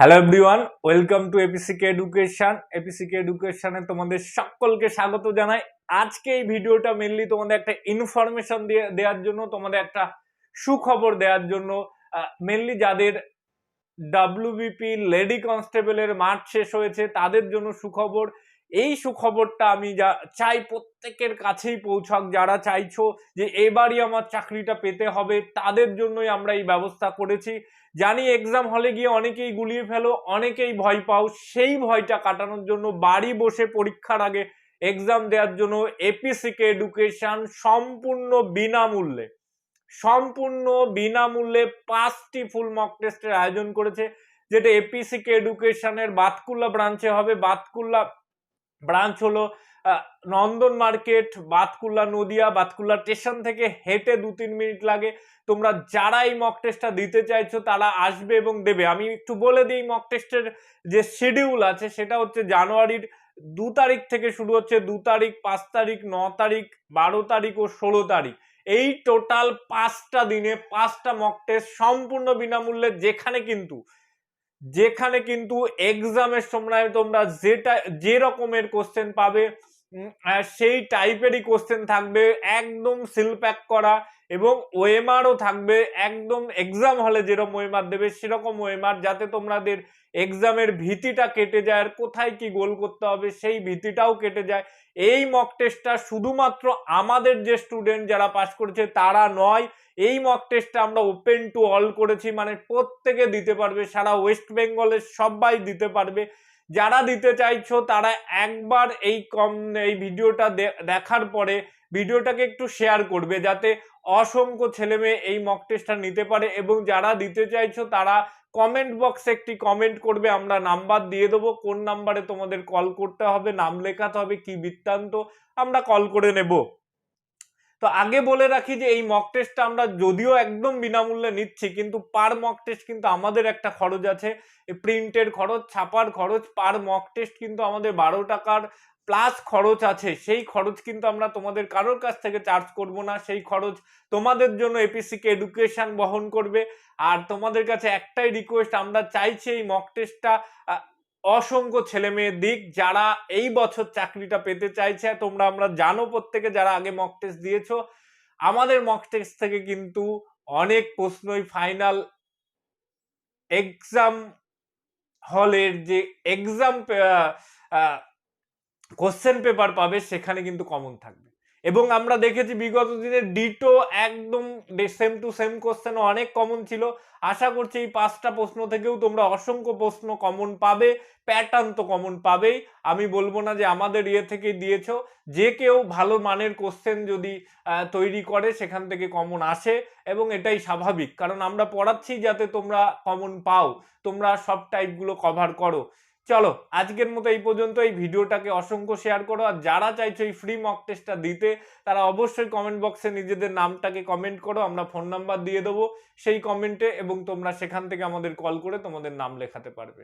Hello everyone welcome to APCK education APCK এডুকেশনে তোমাদের সকলকে স্বাগত জানাই। আজকে এই ভিডিওটা মেনলি তোমাদের একটা ইনফরমেশন দিয়ে দেওয়ার জন্য, তোমাদের একটা সুখবর দেওয়ার জন্য। মেনলি যাদের ডাব্লিউবিপি লেডি কনস্টেবলের মাঠ শেষ হয়েছে, তাদের জন্য সুখবর। এই সুখবরটা আমি যা চাই প্রত্যেকের কাছেই পৌঁছাক, যারা চাইছো যে এবারই আমার চাকরিটা পেতে হবে, তাদের জন্যই আমরা এই ব্যবস্থা করেছি। জানি এক্সাম হলে গিয়ে অনেকেই গুলিয়ে ফেলো, অনেকেই ভয় পাও, সেই ভয়টা কাটানোর জন্য বাড়ি বসে পরীক্ষার আগে এক্সাম দেওয়ার জন্য এপিসিকে এডুকেশন সম্পূর্ণ বিনামূল্যে সম্পূর্ণ বিনামূল্যে পাঁচটি ফুল মক টেস্টের আয়োজন করেছে, যেটা এপিসিকে এডুকেশনের বাতকুল্লা ব্রাঞ্চে হবে। বাতকুল্লা ব্রাঞ্চ হলো নন্দন মার্কেট বাতকুল্লা নদিয়া বাতকুল্লা স্টেশন থেকে হেঁটে দু তিন মিনিট লাগে। তোমরা যারা এই মক টেস্টটা দিতে চাইছো তারা আসবে এবং দেবে। আমি একটু বলে দিই মক টেস্টের যে শিডিউল আছে, সেটা হচ্ছে জানুয়ারির দু তারিখ থেকে শুরু হচ্ছে, দু তারিখ, পাঁচ তারিখ, ন তারিখ, বারো তারিখ ও ষোলো তারিখ। এই টোটাল পাঁচটা দিনে পাঁচটা মক টেস্ট সম্পূর্ণ বিনামূল্যে যেখানে কিন্তু যেখানে কিন্তু এক্সামের সময় তোমরা যেটা যে রকমের কোশ্চেন পাবে সেই টাইপেরই কোশ্চেন থাকবে, একদম সিল প্যাক করা এবং ওএমআরও থাকবে, একদম এক্সাম হলে যেরকম ওএমআর দেবে, সেরকম ওএমআর যাতে তোমাদের এক্সামের ভীতিটা কেটে যায়, আর কোথায় কি গোল করতে হবে, সেই ভীতিটাও কেটে যায়। এই মক টেস্টটা শুধুমাত্র আমাদের যে স্টুডেন্ট যারা পাশ করেছে, তারা নয়, এই মক টেস্টটা আমরা ওপেন টু অল করেছি মানে প্রত্যেকে দিতে পারবে, সারা ওয়েস্ট বেঙ্গলের সবাই দিতে পারবে। যারা দিতে চাইছো তারা একবার এই কম, এই ভিডিওটা দেখার পরে ভিডিওটাকে একটু শেয়ার করবে যাতে অসংখ্য ছেলে মেয়ে এই মক টেস্টটা নিতে পারে এবং যারা দিতে চাইছো তারা কমেন্ট বক্সে একটি কমেন্ট করবে, আমরা নাম্বার দিয়ে দেবো, কোন নাম্বারে তোমাদের কল করতে হবে, নাম লেখাতে হবে, কি বৃত্তান্ত, আমরা কল করে নেব। তো আগে বলে রাখি যে এই মক টেস্টটা আমরা যদিও একদম বিনামূল্যে নিচ্ছি, কিন্তু পার মক টেস্ট কিন্তু আমাদের একটা খরচ আছে। প্রিন্টের খরচ, ছাপার খরচ পার মক টেস্ট কিন্তু আমাদের বারো টাকার প্লাস খরচ আছে। সেই খরচ কিন্তু আমরা তোমাদের কারোর কাছ থেকে চার্জ করব না। সেই খরচ তোমাদের জন্য এপিসিকে এডুকেশন বহন করবে। আর তোমাদের কাছে একটাই রিকোয়েস্ট আমরা চাইছি এই মক টেস্টটা অসংখ্য ছেলে মেয়ে দিক যারা এই বছর চাকরিটা পেতে চাইছে, তোমরা আমরা জানো প্রত্যেকে যারা আগে মক টেস্ট দিয়েছ। আমাদের মক টেস্ট থেকে কিন্তু অনেক প্রশ্নই ফাইনাল এক্সাম হলের যে এক্সাম কোশ্চেন পেপার পাবে, সেখানে কিন্তু কমন থাকবে। এবং আমরা দেখেছি বিগত দিনে ডিটো একদম সেম টু সেম কোশ্চেন অনেক কমন ছিল। আশা করছি এই পাঁচটা প্রশ্ন থেকেও তোমরা অসংখ্য প্রশ্ন কমন পাবে প্যাটার্ন তো কমন পাবেই। আমি বলব না যে আমাদের ইয়ে থেকে দিয়েছ। যে কেউ ভালো মানের কোশ্চেন যদি তৈরি করে সেখান থেকে কমন আসে এবং এটাই স্বাভাবিক। কারণ আমরা পড়াচ্ছি যাতে তোমরা কমন পাও, তোমরা সব টাইপগুলো কভার করো। চলো, আজকের মতো এই পর্যন্ত। এই ভিডিওটাকে অসংখ্য শেয়ার করো, আর যারা চাইছো এই ফ্রি মক টেস্টটা দিতে, তারা অবশ্যই কমেন্ট বক্সে নিজেদের নামটাকে কমেন্ট করো, আমরা ফোন নাম্বার দিয়ে দেবো সেই কমেন্টে এবং তোমরা সেখান থেকে আমাদের কল করে তোমাদের নাম লেখাতে পারবে।